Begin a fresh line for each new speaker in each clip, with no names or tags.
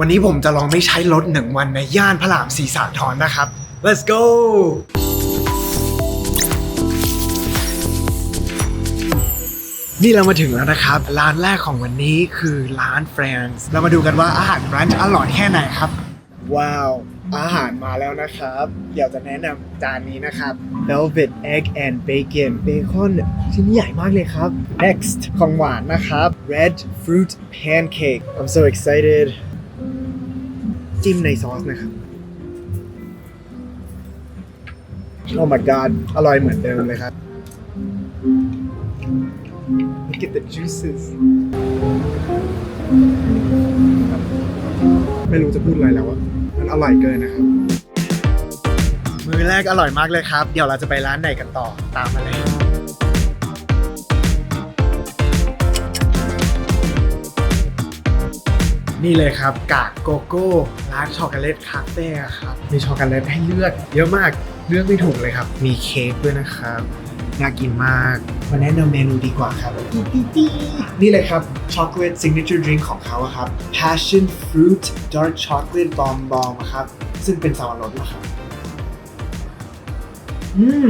วันนี้ผมจะลองไม่ใช้รถหนึ่งวันในย่านพระรามสีสาทรนะครับ let's go นี่เรามาถึงแล้วนะครับ ร้านแรกของวันนี้คือร้าน Friends เรามาดูกันว่าอาหารร้านจะอร่อยแค่ไหนครับ ว้าว อาหารมาแล้วนะครับเดี๋ยวจะแนะนำจานนี้นะครับ Velvet Egg and Bacon Bacon ชิ้นใหญ่มากเลยครับ Next ของหวานนะครับ Red Fruit Pancake I'm so excited จิ้มในซอสนะครับ Oh my god อร่อยเหมือนเดิมเลยครับ Look at the juices ไม่รู้จะพูดอะไรแล้วอะมันอร่อยเกินนะครับ มือแรกอร่อยมากเลยครับ เดี๋ยวเราจะไปร้านไหนกันต่อตามมาเลย นี่เลยครับ กากโกโก้ร้านช็อกโกแลตคาเฟ่ครับมีช็อกโกแลตให้เลือกเยอะมากเลือกไม่ถูกเลยครับ มีเค้กด้วยนะครับน่ากินมากมาแนะนำเมนูดีกว่าครับ นี่เลยครับช็อกโกแลตซิกเนเจอร์ดริงของเขาครับ Passion Fruit Dark Chocolate Bomb Bomb ครับซึ่งเป็นสวรสนะครับอืม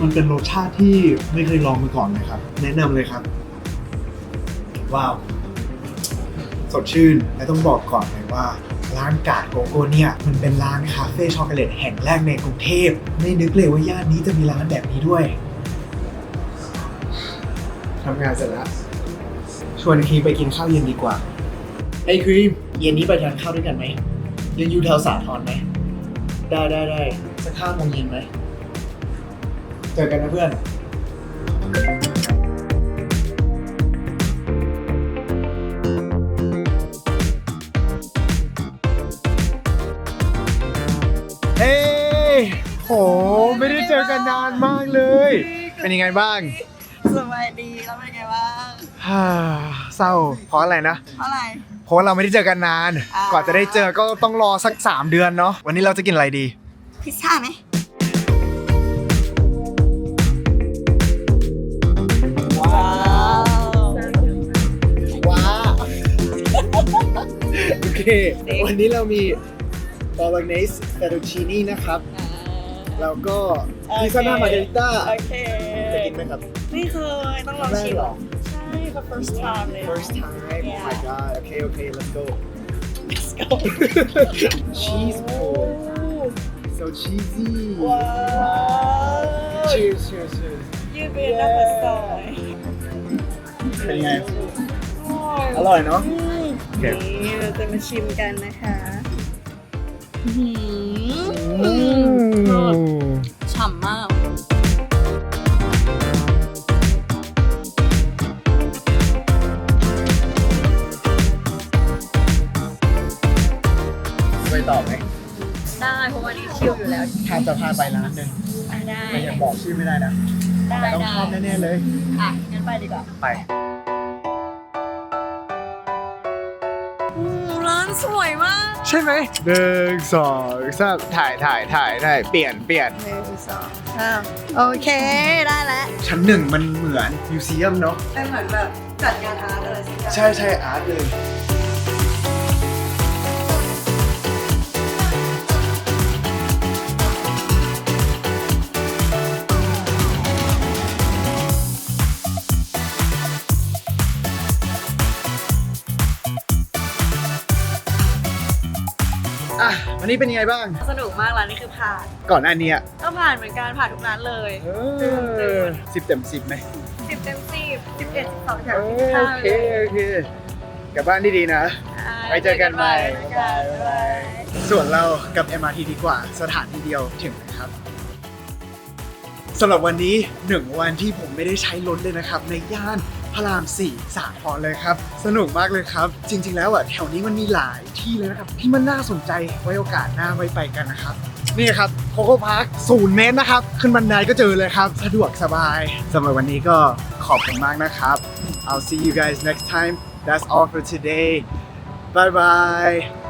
มันเป็นรสชาติที่ไม่เคยลองมาก่อนเลยครับ แนะนำเลยครับ ว้าว สดชื่น และต้องบอกก่อนเลยว่าร้านกาดโกโก้เนี่ยมันเป็นร้านคาเฟ่ช็อกโกแลตแห่งแรกในกรุงเทพไม่นึกเลยว่าย่านนี้จะมีร้านแบบนี้ด้วยทำงานเสร็จแล้ว ชวนครีมไปกินข้าวเย็นดีกว่า ไอ้ครีมเย็นนี้ไปทานข้าวด้วยกันไหมยังอยู่แถวสาทรไหมได้ได้ได้สักข้าวโมงเย็นไหมเจอกันนะเพื่อน ไม่ได้เจอกันนานมากเลย เป็นยังไงบ้าง
สบายดีแล้วเป็นไงบ้าง
ฮ่าเศร้าเพราะอะไรนะ
เท่าไหร่
เพราะว่าเราไม่ได้เจอกันนาน
อ่า ก
ว่าจะได้เจอก็ต้องรอสัก 3 เดือนเนาะวันนี้เราจะกินอะไรดี
พิซซ่าไหมว้าว
ว้าวโอเค วันนี้เรามีบอล g เนสเฟต t ชินีนะครับ แล้วก็พิซซ่าหน้ามาเกริต้า
โอเค
จะกินไหมครับ
ไม่เคยต้องลองชิม
แรกเหรอ
ใช่ for first time เลย
first time oh
Yeah.
my god okay okay let's go
Let's go
cheese pull so cheesy
ว้าว
cheers cheers cheers
ยืดเป็นน้ำผสม
เป็นยังไงอร่อยเนาะโอเค
นี่เราจะมาชิมกันนะคะอื้อ หือฉ่ำมาก
ไปต่อไหม
ได้ เพราะว่านี่คิวอยู่แล้ว
ทามจะพาไปร้านหนึ่ง
ได้
แต่ยังบอกชื่อไม่ได้นะ
ได้
แต่ต้อง
ได้
ชอบแน่ๆเลย
อะงั้นไปดีกว่า
ไป
ร้านสวยมาก
ใช่ไหมหนึ่งสองสามถ่ายถ่ายถ่ายถ่ายเปลี่ยนเปลี่ยน
หนึ่งสองสามโอเคได้แล้ว
ชั้นหนึ่งมันเหมือนมิวเซียมเนาะ
เป็นเหมือนแบบจัดงานอาร์ตอะไรสักอย่าง
ใช่ใช่อาร์ตเลย อะวันนี้เป็นยังไงบ้าง
สนุกมากร้านนี้คือผ่าน
ก่อนหน้านี้อะ
ก็ผ่านเหมือนกันผ่านทุกร้านเลย
เออสิบเต็มสิบไหม
สิบเต็มสิบสิบเอ็ดสิบสองแถว
โอ
สิบห้า
เคโอเคกลับบ้านดีๆนะไว้เจอกันใหม่
เจอกันบ๊ายบาย
ส่วนเรากับ MRT ดีกว่าสถานที่เดียวถึงนะครับสำหรับวันนี้หนึ่งวันที่ผมไม่ได้ใช้รถเลยนะครับ ในย่าน พระรามสี่สาทรเลยครับ สนุกมากเลยครับ จริง ๆ แล้วอะแถวนี้มันมีหลายที่เลยนะครับ ที่มันน่าสนใจไว้โอกาสหน้าไว้ไปกันนะครับนี่ครับโคโค่พาร์คศูนย์เมตรนะครับ ขึ้นบันไดก็เจอเลยครับ สะดวกสบายสำหรับวันนี้ก็ขอบคุณมากนะครับ I'll see you guys next time that's all for today bye bye